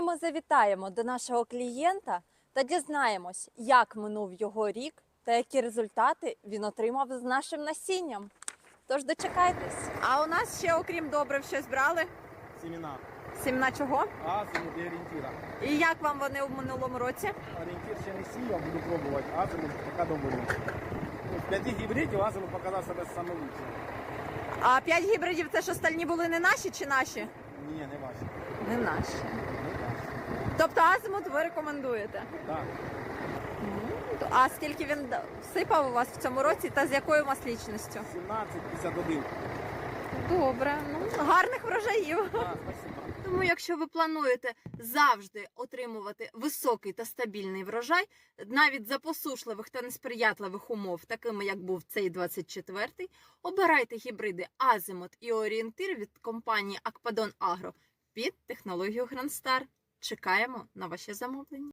Сьогодні ми завітаємо до нашого клієнта та дізнаємось, як минув його рік та які результати він отримав з нашим насінням. Тож дочекайтесь. А у нас ще, окрім добрив, щось брали? Семена. Сімна чого? Азимут і орієнтіра. І як вам вони в минулому році? Орієнтір ще не сіяв, буду пробувати. Азимут поки доволі. Ну, з п'яти гібридів азимут показав себе саме. А п'ять гібридів це ж остальні були не наші чи наші? Ні, не ваші. Не наші. Тобто азимут ви рекомендуєте? Так. А скільки він всипав у вас в цьому році та з якою маслічністю? 17,51. Добре, ну гарних врожаїв. Так. Тому, якщо ви плануєте завжди отримувати високий та стабільний врожай, навіть за посушливих та несприятливих умов, такими як був цей 24-й, обирайте гібриди Азимут і Орієнтир від компанії Акпадон Агро під технологію Грандстар. Чекаємо на ваші замовлення.